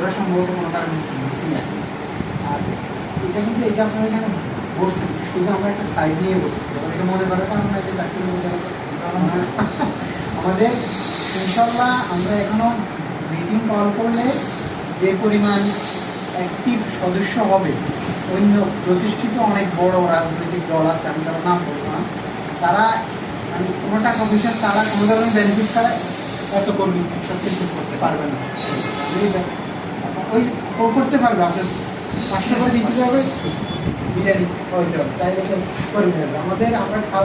ওরা সম্ভবত কোনো কারণে আর এটা কিন্তু এই যে আপনারা এখানে বসছেন শুধু আমরা একটা সাইড নিয়ে বসছি। এটা মনে করে কারণ না যে চাকরি আমাদের ইনশাল্লাহ আমরা এখনও মিটিং কল করলে যে পরিমাণ অ্যাক্টিভ সদস্য হবে, অন্য প্রতিষ্ঠিত অনেক বড় রাজনৈতিক দল আছে, আমি তার নাম বলব না, তারা মানে কোনো টাকা পয়সা ছাড়া কোনো ধরনের বেনিফিট ছাড়া এত কর্মী সব কিছু করতে পারবে না? ওই করতে পারবে আপনার পাঁচশো করে দিতে হবে। বিরিয়ানি হইতে হবে তাই দেখে করে দেবে আমাদের, আমরা খাও।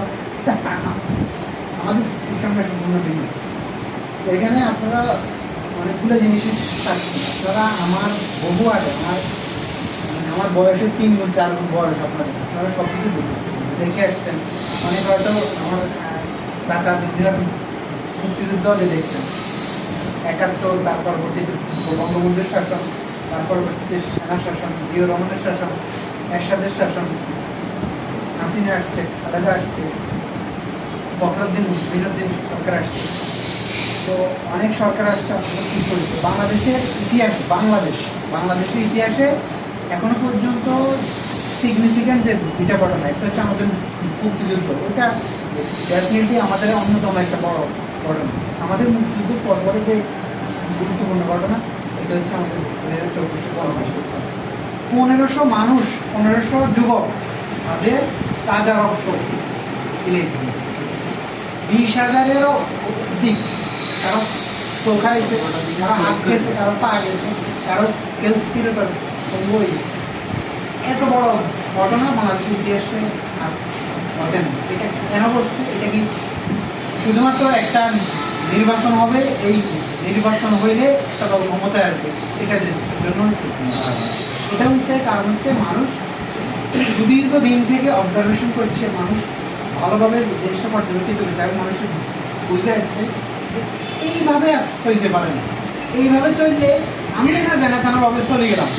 আমাদের সিস্টেমটা সম্পূর্ণ ভিন্ন এখানে আপনারা অনেকগুলো জিনিসের আপনারা আমার বহু আগে আমার মানে আমার বয়সের তিন গুণ, চার গুণ বয়স আপনাদের। আপনারা সব কিছু দেখে আসছেন। অনেক হয়তো আমার চাচা চাচিরা মুক্তিযুদ্ধ দেখছেন। একাত্তর তার পরবর্তীতে বঙ্গবন্ধুর শাসন তার পরবর্তীতে সেনা শাসন জিও রহমানের শাসন, এরশাদের শাসন, হাসিনা আসছে, খালেদা আসছে, ফখরুদ্দিন বিনোদ্দিন সরকার আসছে। তো অনেক সরকার আসছে আপনারা কি করেছে বাংলাদেশের ইতিহাস, বাংলাদেশ, বাংলাদেশের ইতিহাসে এখনও পর্যন্ত সিগনিফিক্যান্ট যে দুইটা ঘটনা, একটা হচ্ছে আমাদের মুক্তিযুদ্ধ ওটা ডেফিনেটলি আমাদের অন্যতম একটা বড় ঘটনা। আমাদের মুক্তিযুদ্ধ পরপরে যে গুরুত্বপূর্ণ ঘটনা, এটা হচ্ছে আমাদের চব্বিশে পনেরোশো মানুষ, পনেরোশো যুবক তাদের তাজা রক্ত বিশ হাজারেরও অধিক কারও চোখ হারাইছে, কারও হাত গেছে, কারও পা গেছে, কারও কেউ স্থিরতা বই এত বড় ঘটনা বাংলাদেশের ইতিহাসে ঘটে না। এটা কেন করছে এটা কি শুধুমাত্র একটা নির্বাচন হবে, এই নির্বাচন হইলে একটা দল ক্ষমতায় আসবে। এটা জন্য এটা হচ্ছে কারণ হচ্ছে মানুষ সুদীর্ঘ দিন থেকে অবজারভেশন করছে, মানুষ ভালোভাবে জিনিসটা পর্যবেক্ষিত করেছে এবং মানুষের বুঝে আসছে যে এইভাবে চলতে পারে না। এইভাবে চললে আমি না জানা জানাভাবে চলে গেলাম।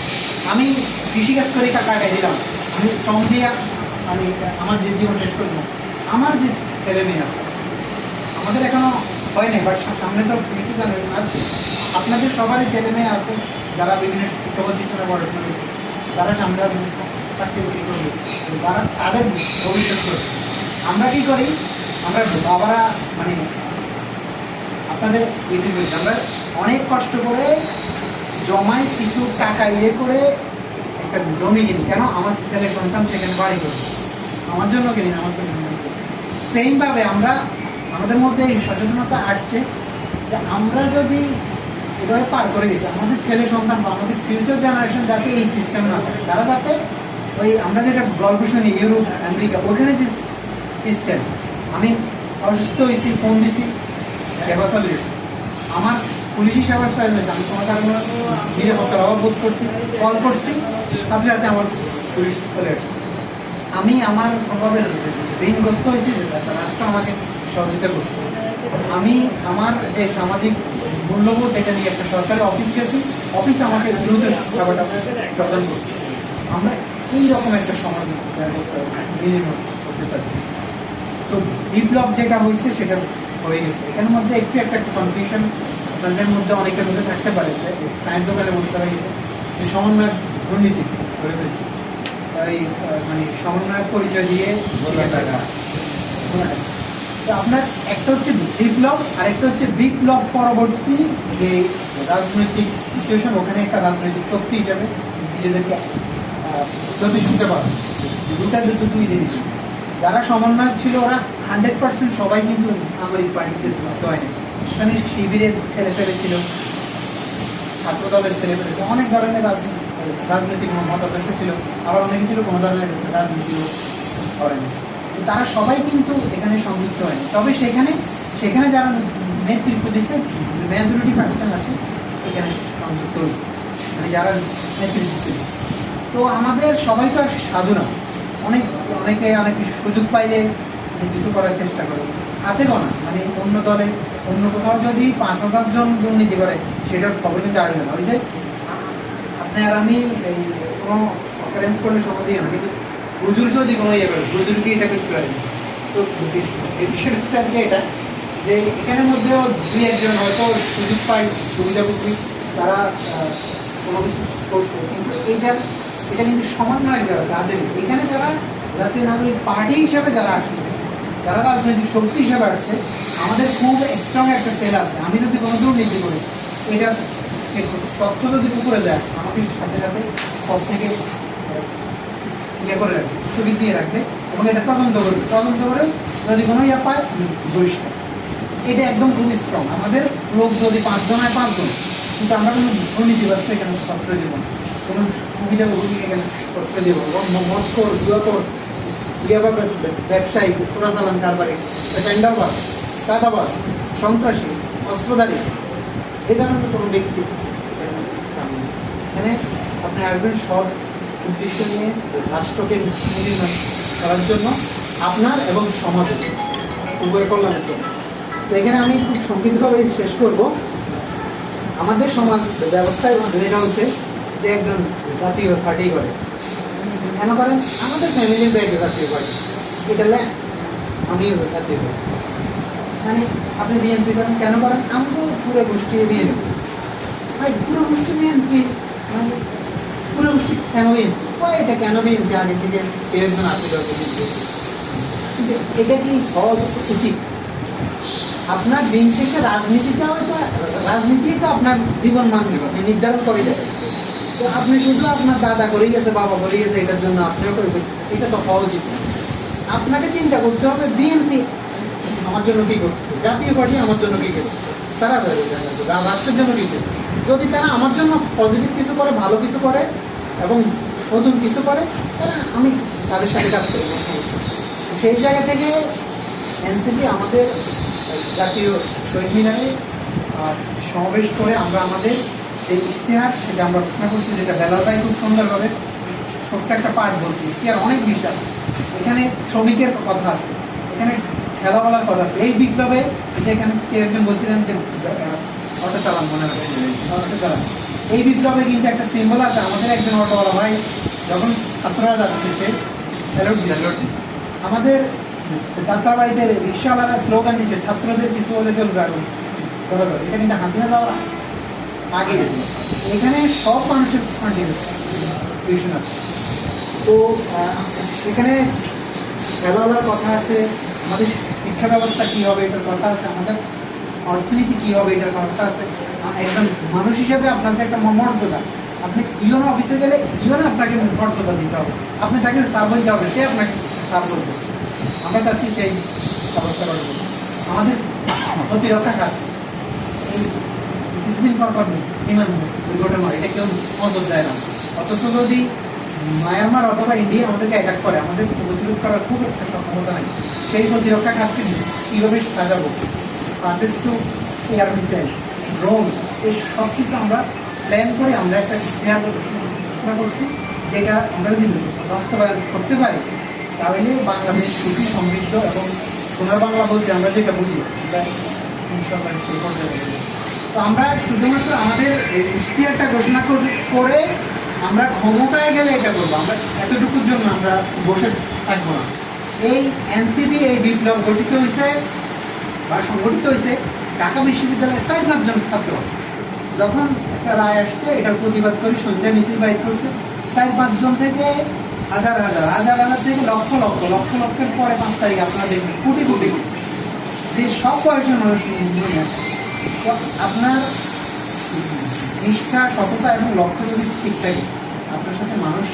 আমি কৃষিকাজ করে কাটাই দিলাম। আমি শ্রম দিয়ে মানে আমার যে জীবন শেষ করলাম। আমার যে ছেলে মেয়ে আছে আমাদের এখনও হয় নাই বাট সামনে তো কিছু জানেন আর আপনাদের সবারই ছেলে মেয়ে আছে, যারা বিভিন্ন শিক্ষা প্রতিষ্ঠানে পড়াশোনা করছে। তারা সামনে চাকরি বাকরি করবে তারা তাদের ভবিষ্যৎ করছে আমরা কি করি? আমরা বাবারা মানে আপনাদের ইয়ে করেছি আমরা অনেক কষ্ট করে জমাই কিছু টাকা ইয়ে করে একটা জমি কিনি। কেন? আমার ছেলে সন্তান সেখানে বাড়ি করবে। আমার জন্য কিনি, আমার ছেলে সেমভাবে আমরা আমাদের মধ্যে এই সচেতনতা আসছে যে আমরা যদি এভাবে পার করে গেছি আমাদের ছেলে সন্তান বা আমাদের ফিউচার জেনারেশন যাতে এই সিস্টেম না থাকে তারা যাতে ওই আমরা যেটা গল্প শুনি, ইউরোপ, আমেরিকা, ওখানে যে সিস্টেম আমি অসুস্থ হয়েছি ফোন দিছি সেবা চালিয়ে আমার পুলিশি সেবার চাই হয়েছে আমি কোনো কারণে নিরাপত্তার অভাব বোধ করছি, কল করছি, সাথে সাথে আমার পুলিশ চলে আসছে। আমি আমার কোনোভাবে ঋণগ্রস্ত হয়েছি রাষ্ট্র আমাকে সহযোগিতা করছে। আমি আমার যে সামাজিক মূল্যবোধ এটা নিয়ে একটা সরকারি অফিস গেছি। অফিস আমাকে দ্রুত সেবাটা প্রদান করছে। আমরা এই রকম একটা সমাজ ব্যবস্থা বিনিময় করতে চাচ্ছি। তো বিপ্লব যেটা হয়েছে সেটা হয়ে গেছে। এখানের মধ্যে একটু একটা কনফিউশন আপনাদের মধ্যে অনেকের মধ্যে থাকতে পারে সায়েন্স দোকানের মধ্যে তারা যে সমন্বয় দুর্নীতি করে ফেলছে। এই মানে সমন্বয়ক পরিচয় দিয়ে টাকা তো আপনার একটা হচ্ছে বিপ্লব আর একটা হচ্ছে বিপ্লব পরবর্তী যে রাজনৈতিক সিচুয়েশন ওখানে একটা রাজনৈতিক শক্তি হিসাবে নিজেদেরকে প্রতিষ্ঠিত করা দুটা দুটো দুই জিনিস। যারা সমন্বয় ছিল ওরা হান্ড্রেড পার্সেন্ট সবাই কিন্তু নাগরিক পার্টিতে যুক্ত হয়নি। সেখানে শিবিরের ছেলে ফেলে ছিল ছাত্র দলের ছেলে ফেলে অনেক ধরনের রাজনীতি, রাজনৈতিক মতাদর্শ ছিল। আবার অনেকে ছিল কোনো ধরনের রাজনীতিও করেনি। তারা সবাই কিন্তু এখানে সংযুক্ত হয় তবে সেখানে সেখানে যারা নেতৃত্ব দিচ্ছে মেজরিটি পার্সেন্ট আছে, এখানে সংযুক্ত মানে যারা নেতৃত্ব তো আমাদের সবাই তো আর সাধু না। অনেক, অনেকে অনেক সুযোগ পাইলে কিছু করার চেষ্টা করে। হাতে গোনা মানে অন্য দলে, অন্য কোথাও যদি পাঁচ হাজার জন দুর্নীতি করে, সেটার খবর কিন্তু আসবে না। ওই যে আ- আপনি আর আমি এই কোনো অকারেন্স করলে সমাজে না, কিন্তু কোনো ইয়ে করে হুজুরকে এটা করতে পারে তো এই বিষয়টা হচ্ছে কি এটা, যে এখানের মধ্যেও দুই একজন হয়তো সুযোগ পায় সুবিধাভোগী তারা কোনো কিছু করছে। কিন্তু এইটা, এটা কিন্তু সমন্বয় যারা, তাদের। এখানে যারা জাতীয় নাগরিক পার্টি হিসাবে যারা আসছে, যারা রাজনৈতিক শক্তি হিসাবে আসছে, আমাদের খুব স্ট্রং একটা সেল আছে। আমি যদি কোনো দুর্নীতি করি, এটা তথ্য যদি উপরে যায়, আমাকে সাথে সাথে সব থেকে ইয়ে করে রাখবে স্থগিত দিয়ে রাখবে এবং এটা তদন্ত করবে তদন্ত করে যদি কোনো ইয়ে পায়, বহিষ্কার। এটা একদম খুব স্ট্রং আমাদের লোক যদি পাঁচজন হয়, পাঁচজন। কিন্তু আমরা কোনো দুর্নীতিবাদকে এখানে প্রশ্রয় দেবো না। কোনো সুবিধাভোগীকে এখানে প্রশ্রয় দেবো মৎস্যর জুয়াকর ইয়াবা ব্যবসায়ী, চোরাচালান কারবারি টেন্ডারবাস চাঁদাবাস সন্ত্রাসী, অস্ত্রধারী, এ ধরনের কোনো ব্যক্তি এখানে আপনি আসবেন সৎ উদ্দেশ্য নিয়ে, রাষ্ট্রকে নির্মাণ করার জন্য, আপনার এবং সমাজের, উভয় কল্যাণের জন্য। তো এখানে আমি খুব সংক্ষিপ্তভাবে শেষ করব। আমাদের সমাজ ব্যবস্থায় এটা হচ্ছে যে একজন জাতীয় পার্টি করে। কেন করেন আমাদের ফ্যামিলির ব্যাগে জাতীয় পার্টি। এটা আমিও জাতীয় পার্টি। মানে আপনি বিএনপি করেন, কেন করেন? আমি তো পুরো গোষ্ঠী বিএনপি ভাই, পুরো গোষ্ঠী বিএনপি মানে পুরো গোষ্ঠী কেন বিএনপি এটা কেন বিএনপি আগে থেকে একজন আছে এটা কি হওয়া উচিত? আপনার দিন শেষে রাজনীতিতে হয়তো রাজনীতি তো আপনার জীবন মান নির্ধারণ করে দেয় তো আপনি শুধু আপনার দাদা করে গেছে, বাবা করে গেছে, এটার জন্য আপনিও করে। এটা তো হওয়া উচিত। আপনাকে চিন্তা করতে হবে বিএনপি আমার জন্য কি করতেছে জাতীয় পার্টি আমার জন্য কি করছে? তারা রাষ্ট্রের জন্য কি করছে? যদি তারা আমার জন্য পজিটিভ কিছু করে, ভালো কিছু করে এবং নতুন কিছু করে আমি তাদের সাথে কাজ করি। কোনো সেই জায়গা থেকে এনসিপি আমাদের জাতীয় শহীদ মিনারে সমাবেশ করে আমরা আমাদের যে ইশতেহার, সেটা আমরা ঘোষণা করছি, যেটা বেলাটাই খুব সুন্দরভাবে ছোট্ট একটা পার্ট বলছি। ইশতেহার অনেক বিষয় এখানে শ্রমিকের কথা আছে, এখানে খেলাওয়ালার কথা আছে। এই বিপ্লবে যে এখানে কেউ একজন বলছিলেন যে অটো চালান মনে হয়। অটো চালান। এই বিপ্লবে কিন্তু একটা সিম্বল আছে আমাদের একজন অটোওয়ালা ভাই যখন ছাত্ররা যাচ্ছে সে আমাদের যাত্রাবাড়িতে রিক্সাওয়ালারা স্লোগান দিচ্ছে ছাত্রদের কিছু হলে চলবে এখন। এটা কিন্তু হাসিনা যাওয়ার আগে। এখানে সব মানুষের কন্ট্রিবিউশন আছে। তো সেখানে খেলাধুলার কথা আছে আমাদের শিক্ষা ব্যবস্থা কী হবে এটার কথা আছে আমাদের অর্থনীতি কী হবে এটার কথা আছে। একজন মানুষ হিসেবে আপনার যে একটা মর্যাদা আপনি ইউন অফিসে গেলে ইউন আপনাকে মর্যাদা দিতে হবে। আপনি তাকে সার বলতে হবে সে আপনাকে সার বলবে আমরা চাচ্ছি সেই ব্যবস্থা করব আমাদের প্রতিরক্ষা কাজ। কিছুদিন পর পর বিমান দুর্ঘটনা, এটা কেউ নজর দেয় না। অথচ যদি মায়ানমার অথবা ইন্ডিয়া আমাদেরকে অ্যাটাক করে, আমাদের প্রতিরোধ করার খুব একটা সক্ষমতা নেই। সেই প্রতিরক্ষা খাতকে কীভাবে সাজাবো? Surface to air missile drone এই সব কিছু আমরা প্ল্যান করে আমরা একটা ইতিহাস ঘোষণা করছি, যেটা আমরা যদি বাস্তবায়ন করতে পারি, তাহলে বাংলাদেশ সুখী সমৃদ্ধ এবং সোনার বাংলা বলতে আমরা যেটা বুঝি। তো আমরা শুধুমাত্র আমাদের এই ইশতেহারটা ঘোষণা করে আমরা ক্ষমতায় গেলে এটা করব, আমরা এতটুকুর জন্য আমরা বসে থাকব না এই এনসিপি, এই বিপ্লব গঠিত হয়েছে বা সংগঠিত হয়েছে ঢাকা বিশ্ববিদ্যালয়ের চার পাঁচজন ছাত্র। যখন একটা রায় আসছে, এটার প্রতিবাদ করি সন্ধ্যা মিছিল বাইক করছে। চার পাঁচজন থেকে হাজার হাজার হাজার হাজার থেকে লক্ষ লক্ষ লক্ষ লক্ষের পরে পাঁচ তারিখ আপনারা দেখবেন, কোটি কোটি যে সব বয়সের মানুষ আপনার নিষ্ঠা, সততা এবং লক্ষ্য যদি ঠিক থাকে, আপনার সাথে মানুষ